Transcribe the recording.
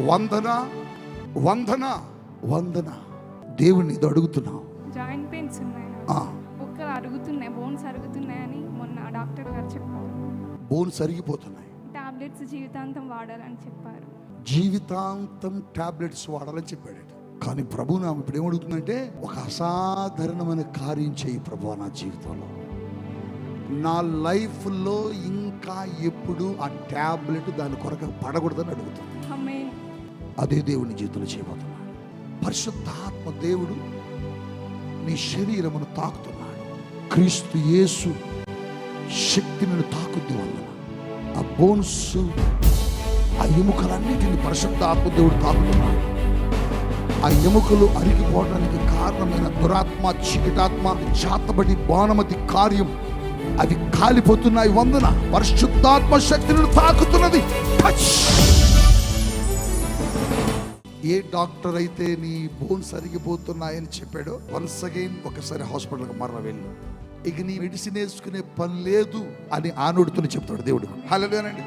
వందన వందన వందన. దేవుని ఇది అడుగుతున్నావు జాయింట్ పెయిన్స్ ఉన్నాయి? ఒక్కలు అరుగుతున్నాయి బోన్స్ అరుగుతున్నాయని మొన్న డాక్టర్ గారు చెప్పారు. బోన్స్ అరిగిపోతున్నాయి. టాబ్లెట్స్ జీవితాంతం వాడాలని చెప్పారు. జీవితాంతం టాబ్లెట్స్ వాడాలని చెప్పాడు కానీ ప్రభు నా ఇప్పుడు ఏమడుగుతుందంటే ఒక అసాధారణమైన కార్యం చేయి ప్రభు నా జీవితంలో. నా లైఫ్లో ఇంకా ఎప్పుడు ఆ టాబ్లెట్ దాని కొరకు పడకూడదని అడుగుతుంది. అదే దేవుని జీవితంలో చేయబోతున్నాడు. పరిశుద్ధాత్మ దేవుడు నీ శరీరమును తాకుతున్నాడు. క్రీస్తు యేసు శక్తి నిన్ను తాకుద్ది వలన. ఆ బోన్స్ ఆ ఎముకలన్నిటిని పరిశుద్ధాత్మ దేవుడు తాకుతున్నాడు. ఆ ఎముకలు అరిగిపోవడానికి కారణమైన దురాత్మ చీకటాత్మ చాతబడి బాణమతి కార్యం అవి కాలిపోతున్నాయి. వందన పరిశుద్ధాత్మ శక్తిని తాకుతున్నది. టచ్! ఏ డాక్టర్ అయితే నీ బోన్స్ అరిగిపోతున్నాయని చెప్పాడో వన్స్ అగైన్ ఒకసారి హాస్పిటల్కి మరల వెళ్ళు. ఇక నీ మెడిసిన్ వేసుకునే పని లేదు అని ఆనోడుతూనే చెప్తాడు దేవుడు. హలోనండి